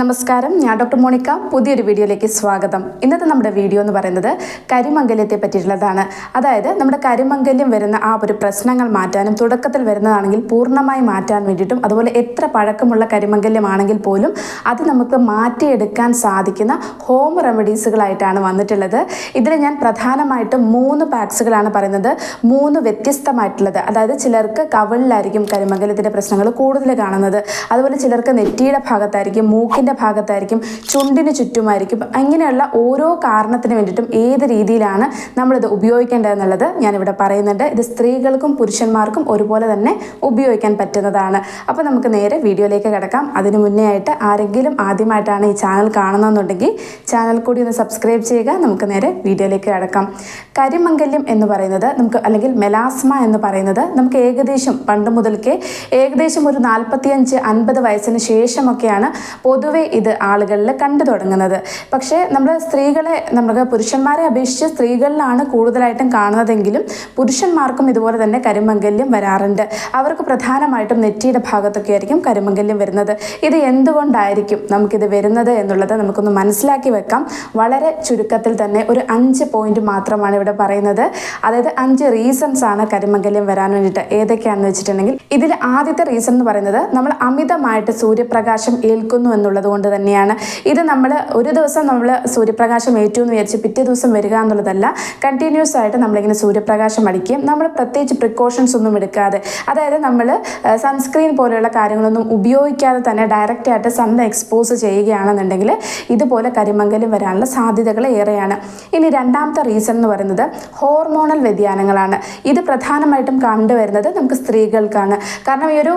നമസ്കാരം. ഞാൻ doctor Monica. പുതിയൊരു വീഡിയോയിലേക്ക് സ്വാഗതം. ഇന്നത്തെ നമ്മുടെ വീഡിയോ എന്ന് പറയുന്നത് കരിമംഗല്യത്തെ പറ്റിയിട്ടുള്ളതാണ്. അതായത് നമ്മുടെ കരിമംഗല്യം വരുന്ന ആ ഒരു പ്രശ്നങ്ങൾ മാറ്റാനും തുടക്കത്തിൽ വരുന്നതാണെങ്കിൽ പൂർണമായി മാറ്റാൻ വേണ്ടിയിട്ടും അതുപോലെ എത്ര പഴക്കമുള്ള കരിമംഗല്യമാണെങ്കിൽ പോലും അത് നമുക്ക് മാറ്റിയെടുക്കാൻ സാധിക്കുന്ന ഹോം റെമഡീസുകളായിട്ടാണ് വന്നിട്ടുള്ളത്. ഇതിൽ ഞാൻ പ്രധാനമായിട്ടും മൂന്ന് പാക്സുകളാണ് പറയുന്നത്. മൂന്ന് വ്യത്യസ്തമായിട്ടുള്ളത്. അതായത് ചിലർക്ക് കവിളിലായിരിക്കും കരിമംഗല്യത്തിന്റെ പ്രശ്നങ്ങൾ കൂടുതൽ കാണുന്നത്. അതുപോലെ ചിലർക്ക് നെറ്റിയുടെ ഭാഗത്തായിരിക്കും മൂക്കിന്റെ ഭാഗത്തായിരിക്കും ചുണ്ടിന് ചുറ്റുമായിരിക്കും. അങ്ങനെയുള്ള ഓരോ കാരണത്തിന് വേണ്ടിയിട്ടും ഏത് രീതിയിലാണ് നമ്മളിത് ഉപയോഗിക്കേണ്ടതെന്നുള്ളത് ഞാനിവിടെ പറയുന്നുണ്ട്. ഇത് സ്ത്രീകൾക്കും പുരുഷന്മാർക്കും ഒരുപോലെ തന്നെ ഉപയോഗിക്കാൻ പറ്റുന്നതാണ്. അപ്പോൾ നമുക്ക് നേരെ വീഡിയോയിലേക്ക് കിടക്കാം. അതിനു മുന്നേ ആയിട്ട് ആരെങ്കിലും ആദ്യമായിട്ടാണ് ഈ ചാനൽ കാണുന്നതെന്നുണ്ടെങ്കിൽ ചാനൽ കൂടി ഒന്ന് സബ്സ്ക്രൈബ് ചെയ്യുക. നമുക്ക് നേരെ വീഡിയോയിലേക്ക് കിടക്കാം. കരിമംഗല്യം എന്ന് പറയുന്നത് നമുക്ക് അല്ലെങ്കിൽ മെലാസ്മ എന്ന് പറയുന്നത് നമുക്ക് ഏകദേശം പണ്ട് മുതൽക്കേ ഏകദേശം ഒരു നാൽപ്പത്തിയഞ്ച് അൻപത് വയസ്സിന് ശേഷമൊക്കെയാണ് പൊതുവെ ഇത് ആളുകളിൽ കണ്ടു തുടങ്ങുന്നത്. പക്ഷേ നമ്മൾ സ്ത്രീകളെ നമുക്ക് പുരുഷന്മാരെ അപേക്ഷിച്ച് സ്ത്രീകളിലാണ് കൂടുതലായിട്ടും കാണുന്നതെങ്കിലും പുരുഷന്മാർക്കും ഇതുപോലെ തന്നെ കരിമംഗല്യം വരാറുണ്ട്. അവർക്ക് പ്രധാനമായിട്ടും നെറ്റിയുടെ ഭാഗത്തൊക്കെ ആയിരിക്കും കരിമംഗല്യം വരുന്നത്. ഇത് എന്തുകൊണ്ടായിരിക്കും നമുക്കിത് വരുന്നത് എന്നുള്ളത് നമുക്കൊന്ന് മനസ്സിലാക്കി വെക്കാം. വളരെ ചുരുക്കത്തിൽ തന്നെ ഒരു അഞ്ച് പോയിന്റ് മാത്രമാണ് ഇവിടെ പറയുന്നത്. അതായത് അഞ്ച് റീസൺസ് ആണ് കരിമംഗല്യം വരാൻ വേണ്ടിയിട്ട് ഏതൊക്കെയാണെന്ന് വെച്ചിട്ടുണ്ടെങ്കിൽ ഇതിൽ ആദ്യത്തെ റീസൺ എന്ന് പറയുന്നത് നമ്മൾ അമിതമായിട്ട് സൂര്യപ്രകാശം ഏൽക്കുന്നു എന്നുള്ളത് കൊണ്ട് തന്നെയാണ്. ഇത് നമ്മൾ ഒരു ദിവസം നമ്മൾ സൂര്യപ്രകാശം ഏറ്റു എന്ന് വിചാരിച്ച് പിറ്റേ ദിവസം വരിക എന്നുള്ളതല്ല കണ്ടിന്യൂസ് ആയിട്ട് നമ്മളിങ്ങനെ സൂര്യപ്രകാശം അടിക്കുകയും നമ്മൾ പ്രത്യേകിച്ച് പ്രിക്കോഷൻസ് ഒന്നും എടുക്കാതെ അതായത് നമ്മൾ സൺസ്ക്രീൻ പോലെയുള്ള കാര്യങ്ങളൊന്നും ഉപയോഗിക്കാതെ തന്നെ ഡയറക്റ്റ് ആയിട്ട് സൺ എക്സ്പോസ് ചെയ്യുകയാണെന്നുണ്ടെങ്കിൽ ഇതുപോലെ കരിമംഗലം വരാനുള്ള സാധ്യതകൾ ഏറെയാണ്. ഇനി രണ്ടാമത്തെ റീസൺ എന്ന് പറയുന്നത് ഹോർമോണൽ വ്യതിയാനങ്ങളാണ്. ഇത് പ്രധാനമായിട്ടും കണ്ടുവരുന്നത് നമുക്ക് സ്ത്രീകൾക്കാണ്. കാരണം ഈ ഒരു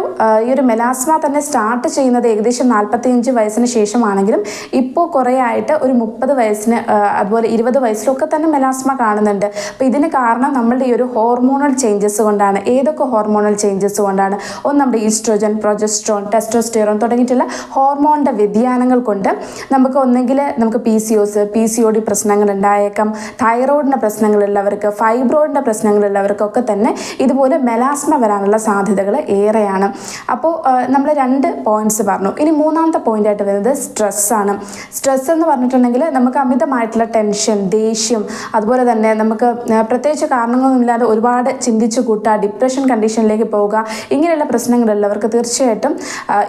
ഈ ഒരു മെലാസ്മ തന്നെ സ്റ്റാർട്ട് ചെയ്യുന്നത് ഏകദേശം നാൽപ്പത്തിയഞ്ച് വയസ്സിന് ശേഷമാണെങ്കിലും ഇപ്പോൾ കുറേ ആയിട്ട് ഒരു മുപ്പത് വയസ്സിന് അതുപോലെ ഇരുപത് വയസ്സിലൊക്കെ തന്നെ മെലാസ്മ കാണുന്നുണ്ട്. അപ്പോൾ ഇതിന് കാരണം നമ്മളുടെ ഈ ഒരു ഹോർമോണൽ ചേഞ്ചസ് കൊണ്ടാണ്. ഏതൊക്കെ ഹോർമോണൽ ചേഞ്ചസ് കൊണ്ടാണ്? ഒന്ന് നമ്മുടെ ഈസ്ട്രോജൻ പ്രൊജസ്ട്രോൺ ടെസ്റ്റോസ്റ്റിറോൺ തുടങ്ങിയിട്ടുള്ള ഹോർമോണിന്റെ വ്യതിയാനങ്ങൾ കൊണ്ട് നമുക്ക് ഒന്നെങ്കിൽ നമുക്ക് P C O S P C O D പ്രശ്നങ്ങൾ ഉണ്ടായേക്കാം. തൈറോയിഡിന്റെ പ്രശ്നങ്ങളുള്ളവർക്ക് ഫൈബ്രോയിഡിന്റെ പ്രശ്നങ്ങളുള്ളവർക്കൊക്കെ തന്നെ ഇതുപോലെ മെലാസ്മ വരാനുള്ള സാധ്യതകൾ ഏറെയാണ്. അപ്പോൾ നമ്മൾ രണ്ട് പോയിന്റ്സ് പറഞ്ഞു. ഇനി മൂന്നാമത്തെ പോയിന്റ് ആയിട്ട് വരുന്നത് സ്ട്രെസ്സാണ് സ്ട്രെസ് എന്ന് പറഞ്ഞിട്ടുണ്ടെങ്കിൽ നമുക്ക് അമിതമായിട്ടുള്ള ടെൻഷൻ ദേഷ്യം അതുപോലെ തന്നെ നമുക്ക് പ്രത്യേകിച്ച് കാരണങ്ങളൊന്നുമില്ലാതെ ഒരുപാട് ചിന്തിച്ചു കൂട്ടുക ഡിപ്രഷൻ കണ്ടീഷനിലേക്ക് പോവുക ഇങ്ങനെയുള്ള പ്രശ്നങ്ങളുള്ളവർക്ക് തീർച്ചയായിട്ടും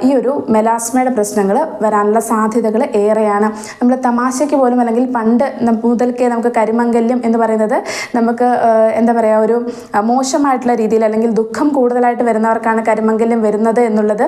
ഈ ഒരു മെലാസ്മയുടെ പ്രശ്നങ്ങൾ വരാനുള്ള സാധ്യതകൾ ഏറെയാണ്. നമ്മൾ തമാശയ്ക്ക് പോലും അല്ലെങ്കിൽ പണ്ട് മുതൽക്കേ നമുക്ക് കരിമംഗല്യം എന്ന് പറയുന്നത് നമുക്ക് എന്താ പറയുക ഒരു മോശമായിട്ടുള്ള രീതിയിൽ അല്ലെങ്കിൽ ദുഃഖം കൂടുതലായിട്ട് വരുന്നവർക്കാണ് കരിമംഗല്യം വരുന്നത് എന്നുള്ളത്.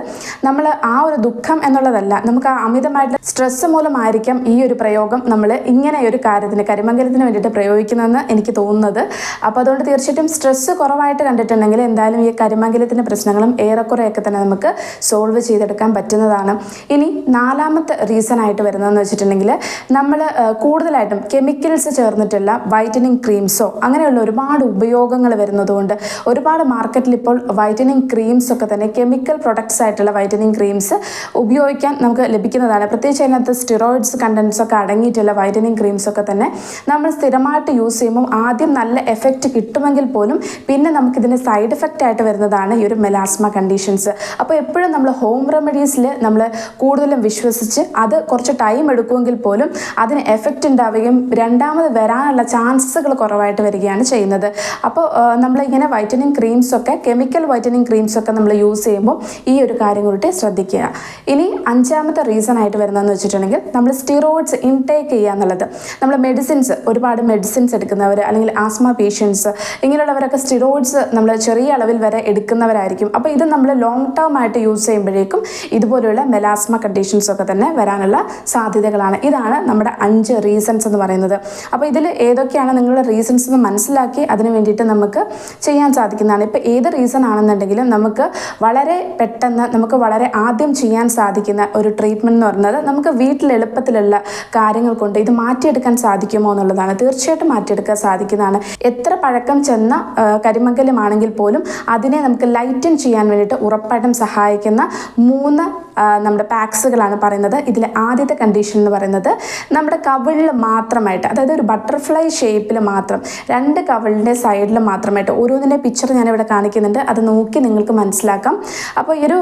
നമ്മൾ ആ ഒരു ദുഃഖം എന്നുള്ളതല്ല. നമുക്ക് അമിതമായിട്ടുള്ള സ്ട്രെസ് മൂലമായിരിക്കാം ഈ ഒരു പ്രയോഗം നമ്മൾ ഇങ്ങനെ ഒരു കാര്യത്തിന് കരിമംഗലത്തിന് വേണ്ടിയിട്ട് പ്രയോഗിക്കുന്നതെന്ന് എനിക്ക് തോന്നുന്നത്. അപ്പോൾ അതുകൊണ്ട് തീർച്ചയായിട്ടും സ്ട്രെസ് കുറവായിട്ട് കണ്ടിട്ടുണ്ടെങ്കിൽ എന്തായാലും ഈ കരിമംഗലത്തിന്റെ പ്രശ്നങ്ങളും ഏറെക്കുറെയൊക്കെ തന്നെ നമുക്ക് സോൾവ് ചെയ്തെടുക്കാൻ പറ്റുന്നതാണ്. ഇനി നാലാമത്തെ റീസൺ ആയിട്ട് വരുന്നതെന്ന് വെച്ചിട്ടുണ്ടെങ്കിൽ നമ്മൾ കൂടുതലായിട്ടും കെമിക്കൽസ് ചേർന്നിട്ടുള്ള വൈറ്റനിങ് ക്രീംസോ അങ്ങനെയുള്ള ഒരുപാട് ഉപയോഗങ്ങൾ വരുന്നതുകൊണ്ട് ഒരുപാട് മാർക്കറ്റിൽ ഇപ്പോൾ വൈറ്റനിങ് ക്രീംസ് ഒക്കെ തന്നെ കെമിക്കൽ പ്രൊഡക്ട്സ് ആയിട്ടുള്ള വൈറ്റനിങ് ക്രീംസ് ഉപയോഗിക്കാൻ നമുക്ക് ലഭിക്കുന്നതാണ്. പ്രത്യേകിച്ച് അതിനകത്ത് സ്റ്റിറോയിഡ്സ് കണ്ടൻസ് ഒക്കെ അടങ്ങിയിട്ടുള്ള വൈറ്റനിങ് ക്രീംസ് ഒക്കെ തന്നെ നമ്മൾ സ്ഥിരമായിട്ട് യൂസ് ചെയ്യുമ്പോൾ ആദ്യം നല്ല എഫക്റ്റ് കിട്ടുമെങ്കിൽ പോലും പിന്നെ നമുക്കിതിന് സൈഡ് എഫക്റ്റ് ആയിട്ട് വരുന്നതാണ് ഈ ഒരു മെലാസ്മ കണ്ടീഷൻസ് അപ്പോൾ എപ്പോഴും നമ്മൾ ഹോം റെമഡീസിൽ നമ്മൾ കൂടുതലും വിശ്വസിച്ച് അത് കുറച്ച് ടൈം എടുക്കുമെങ്കിൽ പോലും അതിന് എഫക്റ്റ് ഉണ്ടാവുകയും രണ്ടാമത് വരാനുള്ള ചാൻസസുകൾ കുറവായിട്ട് വരികയാണ് ചെയ്യുന്നത്. അപ്പോൾ നമ്മളിങ്ങനെ വൈറ്റനിങ് ക്രീംസ് ഒക്കെ കെമിക്കൽ വൈറ്റനിങ് ക്രീംസ് ഒക്കെ നമ്മൾ യൂസ് ചെയ്യുമ്പോൾ ഈ ഒരു കാര്യം കൂടി ശ്രദ്ധിക്കുക. ഇനി അഞ്ചാമത്തെ റീസൺ ആയിട്ട് വരുന്നതെന്ന് വെച്ചിട്ടുണ്ടെങ്കിൽ നമ്മൾ സ്റ്റിറോയിഡ്സ് ഇൻടേക്ക് ചെയ്യുക എന്നുള്ളത്. നമ്മൾ മെഡിസിൻസ് ഒരുപാട് മെഡിസിൻസ് എടുക്കുന്നവർ അല്ലെങ്കിൽ ആസ്മ പേഷ്യൻസ് ഇങ്ങനെയുള്ളവരൊക്കെ സ്റ്റിറോയിഡ്സ് നമ്മൾ ചെറിയ അളവിൽ വരെ എടുക്കുന്നവരായിരിക്കും. അപ്പോൾ ഇത് നമ്മൾ ലോങ് ടേം ആയിട്ട് യൂസ് ചെയ്യുമ്പോഴേക്കും ഇതുപോലെയുള്ള മെലാസ്മ കണ്ടീഷൻസ് ഒക്കെ തന്നെ വരാനുള്ള സാധ്യതകളാണ്. ഇതാണ് നമ്മുടെ അഞ്ച് റീസൺസ് എന്ന് പറയുന്നത്. അപ്പോൾ ഇതിൽ ഏതൊക്കെയാണ് നിങ്ങളുടെ റീസൺസ് എന്ന് മനസ്സിലാക്കി അതിന് വേണ്ടിയിട്ട് നമുക്ക് ചെയ്യാൻ സാധിക്കുന്നതാണ്. ഇപ്പോൾ ഏത് റീസൺ ആണെന്നുണ്ടെങ്കിലും നമുക്ക് വളരെ പെട്ടെന്ന് നമുക്ക് വളരെ ആദ്യം ചെയ്യാൻ സാധിക്കുന്ന ഒരു ട്രീറ്റ്മെന്റ് എന്ന് പറയുന്നത് നമുക്ക് വീട്ടിൽ എളുപ്പത്തിലുള്ള കാര്യങ്ങൾ കൊണ്ട് ഇത് മാറ്റിയെടുക്കാൻ സാധിക്കുമോ എന്നുള്ളതാണ്. തീർച്ചയായിട്ടും മാറ്റിയെടുക്കാൻ സാധിക്കുന്നതാണ്. എത്ര പഴക്കം ചെന്ന കരിമങ്കലമാണെങ്കിൽ പോലും അതിനെ നമുക്ക് ലൈറ്റൻ ചെയ്യാൻ വേണ്ടിയിട്ട് ഉറപ്പായിട്ടും സഹായിക്കുന്ന മൂന്ന് നമ്മുടെ പാക്സുകളാണ് പറയുന്നത്. ഇതിലെ ആദ്യത്തെ കണ്ടീഷൻ എന്ന് പറയുന്നത് നമ്മുടെ കവിളിൽ മാത്രമായിട്ട് അതായത് ഒരു ബട്ടർഫ്ലൈ ഷേപ്പിൽ മാത്രം രണ്ട് കവിളിന്റെ സൈഡിൽ മാത്രമായിട്ട് ഓരോന്നിന്റെ പിക്ചർ ഞാനിവിടെ കാണിക്കുന്നുണ്ട്. അത് നോക്കി നിങ്ങൾക്ക് മനസ്സിലാക്കാം. അപ്പോൾ ഈ ഒരു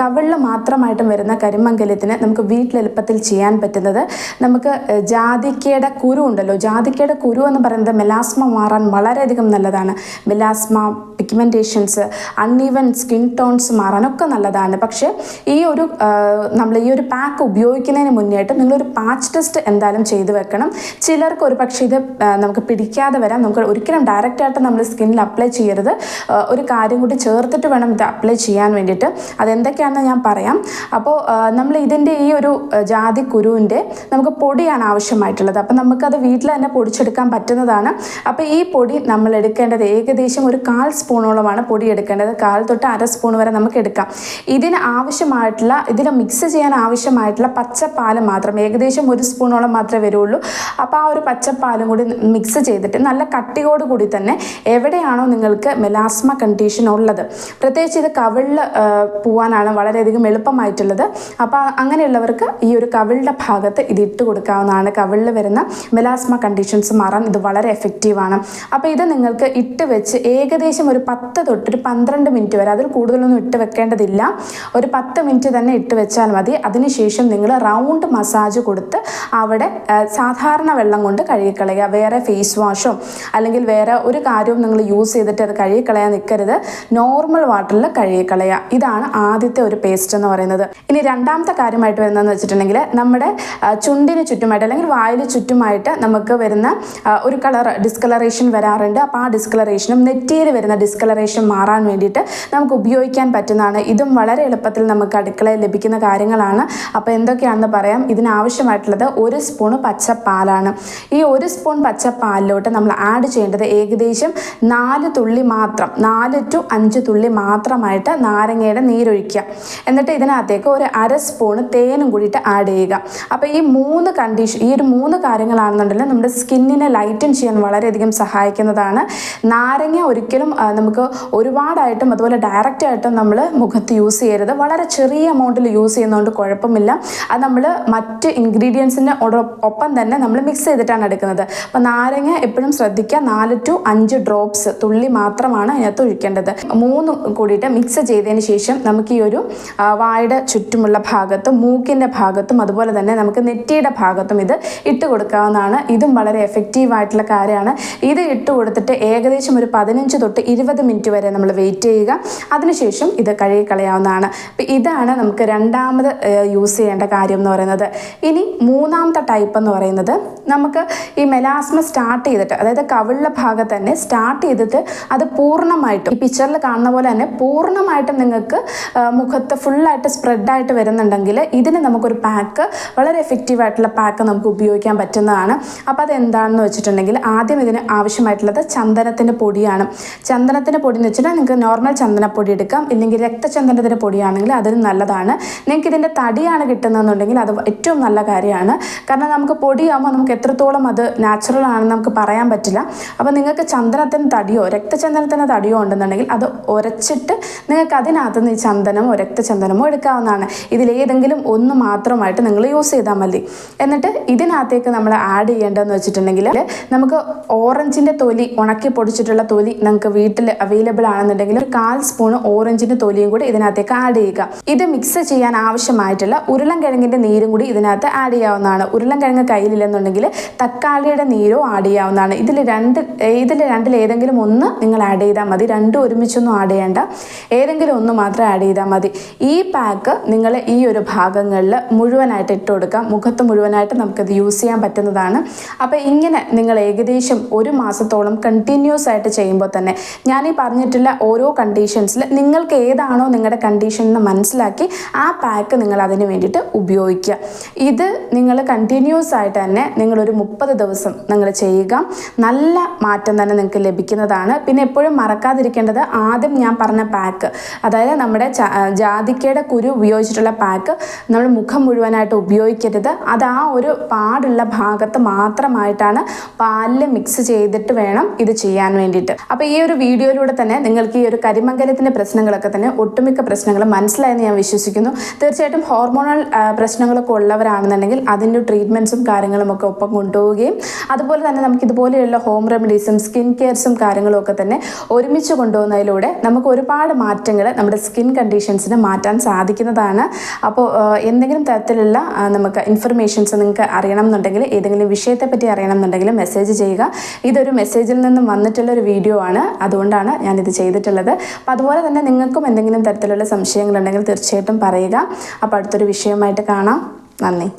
കവിളിൽ മാത്രമായിട്ടും വരുന്ന കരിമംഗല്യത്തിന് നമുക്ക് വീട്ടിൽ എളുപ്പത്തിൽ ചെയ്യാൻ പറ്റുന്നത്. നമുക്ക് ജാതിക്കയുടെ കുരു ഉണ്ടല്ലോ. ജാതിക്കയുടെ കുരു എന്ന് പറയുന്നത് മെലാസ്മ മാറാൻ വളരെയധികം നല്ലതാണ്. Melasma pigmentations uneven skin tones മാറാനൊക്കെ നല്ലതാണ്. പക്ഷേ ഈ ഒരു നമ്മൾ ഈ ഒരു പാക്ക് ഉപയോഗിക്കുന്നതിന് മുന്നേയായിട്ട് നിങ്ങളൊരു പാച്ച് ടെസ്റ്റ് എന്തായാലും ചെയ്തു വെക്കണം. ചിലർക്ക് ഒരു പക്ഷേ ഇത് നമുക്ക് പിടിക്കാതെ വരാം. നമുക്ക് ഒരിക്കലും ഡയറക്റ്റായിട്ട് നമ്മൾ സ്കിന്നിൽ അപ്ലൈ ചെയ്യരുത്. ഒരു കാര്യം കൂടി ചേർത്തിട്ട് വേണം ഇത് അപ്ലൈ ചെയ്യാൻ വേണ്ടിയിട്ട്. അതെന്തൊക്കെയാണെന്ന് ഞാൻ പറയാം. അപ്പോൾ നമ്മൾ ഇതിന്റെ ഈ ഒരു ജാതി കുരുവിന്റെ നമുക്ക് പൊടിയാണ് ആവശ്യമായിട്ടുള്ളത്. അപ്പം നമുക്കത് വീട്ടിൽ തന്നെ പൊടിച്ചെടുക്കാൻ പറ്റുന്നതാണ്. അപ്പോൾ ഈ പൊടി നമ്മൾ എടുക്കേണ്ടത് ഏകദേശം ഒരു കാൽ സ്പൂണോളമാണ് പൊടി എടുക്കേണ്ടത്. കാൽ തൊട്ട് അര സ്പൂൺ വരെ നമുക്ക് എടുക്കാം. ഇതിന് ആവശ്യമായിട്ടുള്ള ഇതിന് മിക്സ് ചെയ്യാൻ ആവശ്യമായിട്ടുള്ള പച്ചപ്പാൽ മാത്രം ഏകദേശം ഒരു സ്പൂണോളം മാത്രമേ വരുള്ളൂ. അപ്പോൾ ആ ഒരു പച്ചപ്പാലും കൂടി മിക്സ് ചെയ്തിട്ട് നല്ല കട്ടിയോട് കൂടി തന്നെ എവിടെയാണോ നിങ്ങൾക്ക് മെലാസ്മ കണ്ടീഷൻ ഉള്ളത്. പ്രത്യേകിച്ച് ഇത് കവിളിൽ പോവാനാണ് വളരെയധികം എളുപ്പമായിട്ടുള്ളത്. അപ്പോൾ അങ്ങനെയുള്ളവർക്ക് ഈ ഒരു കവിളുടെ ഭാഗത്ത് ഇത് ഇട്ട് കൊടുക്കാവുന്നതാണ്. കവിളിൽ വരുന്ന മെലാസ്മ കണ്ടീഷൻസ് മാറാൻ ഇത് വളരെ എഫക്റ്റീവാണ് അപ്പോൾ ഇത് നിങ്ങൾക്ക് ഇട്ട് വെച്ച് ഏകദേശം ഒരു പത്ത് തൊട്ട് ഒരു പന്ത്രണ്ട് മിനിറ്റ് വരെ അതിൽ കൂടുതലൊന്നും ഇട്ട് വെക്കേണ്ടതില്ല. ഒരു പത്ത് മിനിറ്റ് തന്നെ ഇട്ട് വെച്ചാൽ മതി. അതിനുശേഷം നിങ്ങൾ റൗണ്ട് മസാജ് കൊടുത്ത് അവിടെ സാധാരണ വെള്ളം കൊണ്ട് കഴുകിക്കളയുക. വേറെ ഫേസ് വാഷോ അല്ലെങ്കിൽ വേറെ ഒരു കാര്യവും നിങ്ങൾ യൂസ് ചെയ്തിട്ട് അത് കഴുകിക്കളയാൻ നിൽക്കരുത്. നോർമൽ വാട്ടറിൽ കഴുകിക്കളയുക. ഇതാണ് ആദ്യത്തെ ഒരു പേസ്റ്റ് എന്ന് പറയുന്നത്. ഇനി രണ്ടാമത്തെ കാര്യമായിട്ട് വരുന്നതെന്ന് വെച്ചിട്ടുണ്ടെങ്കിൽ നമ്മുടെ ചുണ്ടിന് ചുറ്റുമായിട്ട് അല്ലെങ്കിൽ വായിൽ ചുറ്റുമായിട്ട് നമുക്ക് വരുന്ന ഒരു കളർ ഡിസ്കളറേഷൻ വരാറുണ്ട്. അപ്പോൾ ആ ഡിസ്കളറേഷനും നെറ്റിയിൽ വരുന്ന ഡിസ്കളറേഷൻ മാറാൻ വേണ്ടിയിട്ട് നമുക്ക് ഉപയോഗിക്കാൻ പറ്റുന്നതാണ്. ഇതും വളരെ എളുപ്പത്തിൽ നമുക്ക് അടുക്കളയിൽ ലഭിക്കുന്ന കാര്യങ്ങളാണ്. അപ്പോൾ എന്തൊക്കെയാണെന്ന് പറയാം. ഇതിനാവശ്യമായിട്ടുള്ളത് ഒരു സ്പൂണ് പച്ചപ്പാലാണ്. ഈ ഒരു സ്പൂൺ പച്ചപ്പാലിലോട്ട് നമ്മൾ ആഡ് ചെയ്യേണ്ടത് ഏകദേശം നാല് തുള്ളി മാത്രം നാല് ടു അഞ്ച് തുള്ളി മാത്രമായിട്ട് നാരങ്ങയുടെ നീരൊഴിക്കുക. എന്നിട്ട് ഇതിനകത്തേക്ക് ഒരു അര സ്പൂണ് തേനും കൂടിയിട്ട് ആഡ് ചെയ്യുക. അപ്പോൾ ഈ മൂന്ന് കണ്ടീഷൻ ഈ ഒരു മൂന്ന് കാര്യങ്ങളാണെന്നുണ്ടെങ്കിൽ നമ്മുടെ സ്കിന്നിനെ ലൈറ്റൻ ചെയ്യാൻ വളരെയധികം സഹായിക്കുന്നതാണ്. നാരങ്ങ ഒരിക്കലും നമുക്ക് ഒരുപാടായിട്ടും അതുപോലെ ഡയറക്റ്റ് ആയിട്ടും നമ്മൾ മുഖത്ത് യൂസ് ചെയ്യരുത്. വളരെ ചെറിയ എമൗണ്ടിൽ യൂസ് ചെയ്യുന്നതുകൊണ്ട് കുഴപ്പമില്ല. അത് നമ്മൾ മറ്റ് ഇൻഗ്രീഡിയൻസിന്റെ ഒപ്പം തന്നെ നമ്മൾ മിക്സ് ചെയ്തിട്ടാണ് എടുക്കുന്നത്. അപ്പോൾ നാരങ്ങ എപ്പോഴും ശ്രദ്ധിക്കുക. നാല് ടു അഞ്ച് ഡ്രോപ്സ് തുള്ളി മാത്രമാണ് അതിനകത്ത് ഒഴിക്കേണ്ടത്. മൂന്ന് കൂടിയിട്ട് മിക്സ് ചെയ്തതിന് ശേഷം നമുക്ക് ഈ ഒരു വായുടെ ചുറ്റുമുള്ള ഭാഗത്തും മൂക്കിന്റെ ഭാഗത്തും അതുപോലെ തന്നെ നമുക്ക് നെറ്റിയുടെ ഭാഗത്തും ഇത് ഇട്ട് കൊടുക്കാവുന്നതാണ്. ഇതും വളരെ എഫക്റ്റീവ് ആയിട്ടുള്ള കാര്യമാണ്. ഇത് ഇട്ട് കൊടുത്തിട്ട് ഏകദേശം ഒരു പതിനഞ്ച് തൊട്ട് ഇരുപത് മിനിറ്റ് വരെ നമ്മൾ വെയിറ്റ് ചെയ്യുക. അതിനുശേഷം ഇത് കഴുകി കളയാവുന്നതാണ്. ഇതാണ് നമുക്ക് രണ്ടാമത് യൂസ് ചെയ്യേണ്ട കാര്യം എന്ന് പറയുന്നത്. ഇനി മൂന്നാമത്തെ ടൈപ്പ് എന്ന് പറയുന്നത് നമുക്ക് ഈ മെലാസ്മ സ്റ്റാർട്ട് ചെയ്തിട്ട് അതായത് കവിളിലെ ഭാഗത്ത് തന്നെ സ്റ്റാർട്ട് ചെയ്തിട്ട് അത് പൂർണമായിട്ടും ഈ പിക്ചറിൽ കാണുന്ന പോലെ തന്നെ പൂർണമായിട്ടും നിങ്ങൾക്ക് മുഖത്ത് ഫുള്ളായിട്ട് സ്പ്രെഡായിട്ട് വരുന്നുണ്ടെങ്കിൽ ഇതിന് നമുക്കൊരു പാക്ക് വളരെ എഫക്റ്റീവ് ആയിട്ടുള്ള പാക്ക് നമുക്ക് ഉപയോഗിക്കാൻ പറ്റുന്നതാണ്. അപ്പോൾ അത് എന്താണെന്ന് വെച്ചിട്ടുണ്ടെങ്കിൽ ആദ്യം ഇതിന് ആവശ്യമായിട്ടുള്ളത് ചന്ദനത്തിന്റെ പൊടിയാണ്. ചന്ദനത്തിന്റെ പൊടി എന്ന് വെച്ചിട്ടുണ്ടെങ്കിൽ നിങ്ങൾക്ക് നോർമൽ ചന്ദനപ്പൊടി എടുക്കാം. ഇല്ലെങ്കിൽ രക്തചന്ദനത്തിന്റെ പൊടിയാണെങ്കിൽ അതിന് നല്ലതാണ്. നിങ്ങൾക്ക് ഇതിന്റെ തടിയാണ് കിട്ടുന്നതെന്നുണ്ടെങ്കിൽ അത് ഏറ്റവും നല്ല കാര്യമാണ്. കാരണം നമുക്ക് പൊടിയാകുമ്പോൾ നമുക്ക് എത്രത്തോളം അത് നാച്ചുറൽ ആണെന്ന് നമുക്ക് പറയാൻ പറ്റില്ല. അപ്പോൾ നിങ്ങൾക്ക് ചന്ദനത്തിന് തടിയോ രക്തചന്ദനത്തിന് തടിയോ ഉണ്ടെന്നുണ്ടെങ്കിൽ അത് ഉരച്ചിട്ട് നിങ്ങൾക്ക് അതിനകത്തുനിന്ന് ഈ ചന്ദനമോ രക്തചന്ദനമോ എടുക്കാവുന്നതാണ്. ഇതിലേതെങ്കിലും ഒന്ന് മാത്രമായിട്ട് നിങ്ങൾ യൂസ് ചെയ്താൽ മതി. എന്നിട്ട് ഇതിനകത്തേക്ക് നമ്മൾ ആഡ് ചെയ്യേണ്ടതെന്ന് വെച്ചിട്ടുണ്ടെങ്കിൽ നമുക്ക് ഓറഞ്ചിന്റെ തൊലി ഉണക്കി പൊടിച്ചിട്ടുള്ള തൊലി നിങ്ങൾക്ക് വീട്ടിൽ അവൈലബിൾ ആണെന്നുണ്ടെങ്കിൽ ഒരു കാൽ സ്പൂൺ ഓറഞ്ചിന്റെ തൊലിയും കൂടി ഇതിനകത്തേക്ക് ആഡ് ചെയ്യുക. ഇത് മിക്സ് ചെയ്യാൻ ആവശ്യമായിട്ടുള്ള ഉരുളൻകിഴങ്ങിന്റെ നീരും കൂടി ഇതിനകത്ത് ആഡ് ചെയ്യാവുന്നതാണ്. ഉരുളൻകിഴങ്ങ് കയ്യിലില്ലെന്നുണ്ടെങ്കിൽ തക്കാളിയുടെ നീരോ ആഡ് ചെയ്യാവുന്നതാണ്. ഇതിൽ രണ്ട് ഇതിൽ രണ്ടിൽ ഏതെങ്കിലും ഒന്ന് നിങ്ങൾ ആഡ് ചെയ്താൽ മതി. രണ്ടും ഒരുമിച്ചൊന്നും ആഡ് ചെയ്യേണ്ട. ഏതെങ്കിലും ഒന്ന് മാത്രം ആഡ് ചെയ്താൽ മതി. ഈ പാക്ക് നിങ്ങൾ ഈ ഒരു ഭാഗങ്ങളിൽ മുഴുവനായിട്ട് ഇട്ട് കൊടുക്കാം. മുഖത്ത് മുഴുവനായിട്ട് നമുക്കത് യൂസ് ചെയ്യാൻ പറ്റുന്നതാണ്. അപ്പോൾ ഇങ്ങനെ നിങ്ങൾ ഏകദേശം ഒരു മാസത്തോളം കണ്ടിന്യൂസ് ആയിട്ട് ചെയ്യുമ്പോൾ തന്നെ ഞാൻ ഈ പറഞ്ഞിട്ടുള്ള ഓരോ കണ്ടീഷൻസിൽ നിങ്ങൾക്ക് ഏതാണോ നിങ്ങളുടെ കണ്ടീഷൻ എന്ന് മനസ്സിലാക്കി ആ പാക്ക് നിങ്ങൾ അതിന് വേണ്ടിയിട്ട് ഉപയോഗിക്കുക. ഇത് നിങ്ങൾ കണ്ടിന്യൂസ് ആയിട്ട് തന്നെ നിങ്ങളൊരു മുപ്പത് ദിവസം നിങ്ങൾ ചെയ്യുക. നല്ല മാറ്റം തന്നെ നിങ്ങൾക്ക് ലഭിക്കുന്നതാണ്. പിന്നെ എപ്പോഴും മറക്കാതിരിക്കേണ്ടത് ആദ്യം ഞാൻ പറഞ്ഞ പാക്ക് അതായത് നമ്മുടെ ജാതിക്കയുടെ കുരു ഉപയോഗിച്ചിട്ടുള്ള പാക്ക് നമ്മൾ മുഖം മുഴുവനായിട്ട് ഉപയോഗിക്കരുത്. അത് ആ ഒരു പാടുള്ള ഭാഗത്ത് മാത്രമായിട്ടാണ് പാലിൽ മിക്സ് ചെയ്തിട്ട് വേണം ഇത് ചെയ്യാൻ വേണ്ടിയിട്ട്. അപ്പോൾ ഈ ഒരു വീഡിയോയിലൂടെ തന്നെ നിങ്ങൾക്ക് ഈ ഒരു കരിമംഗലത്തിന്റെ പ്രശ്നങ്ങളൊക്കെ തന്നെ ഒട്ടുമിക്ക പ്രശ്നങ്ങൾ മനസ്സിലായെന്ന് ഞാൻ വിശ്വസിക്കുന്നു. തീർച്ചയായിട്ടും ഹോർമോണൽ പ്രശ്നങ്ങളൊക്കെ ഉള്ളവരാണെന്നുണ്ടെങ്കിൽ അതിന്റെ ട്രീറ്റ്മെന്റ്സും കാര്യങ്ങളും ഒക്കെ ഒപ്പം കൊണ്ടുപോവുകയും അതുപോലെ തന്നെ നമുക്ക് ഇതുപോലെയുള്ള ഹോം റെമഡീസും സ്കിൻ കെയർസും കാര്യങ്ങളും ഒക്കെ തന്നെ ഒരുമിച്ച് കൊണ്ടുപോകുന്നതിലൂടെ നമുക്ക് ഒരുപാട് മാറ്റങ്ങൾ നമ്മുടെ സ്കിൻ കണ്ടീഷൻസിന് മാറ്റാൻ സാധിക്കുന്നതാണ്. അപ്പോൾ എന്തെങ്കിലും തരത്തിലുള്ള നമുക്ക് ഇൻഫർമേഷൻസ് നിങ്ങൾക്ക് അറിയണം എന്നുണ്ടെങ്കിൽ ഏതെങ്കിലും വിഷയത്തെ പറ്റി അറിയണം എന്നുണ്ടെങ്കിൽ മെസ്സേജ് ചെയ്യുക. ഇതൊരു മെസ്സേജിൽ നിന്നും വന്നിട്ടുള്ള ഒരു വീഡിയോ ആണ്. അതുകൊണ്ടാണ് ഞാനിത് ചെയ്തിട്ടുള്ളത്. അപ്പോൾ അതുപോലെ തന്നെ നിങ്ങൾക്കും എന്തെങ്കിലും തരത്തിലുള്ള സംശയങ്ങളുണ്ടെങ്കിൽ തീർച്ചയായിട്ടും പറയുക. അപ്പോൾ അടുത്തൊരു വിഷയമായിട്ട് കാണാം. നന്ദി.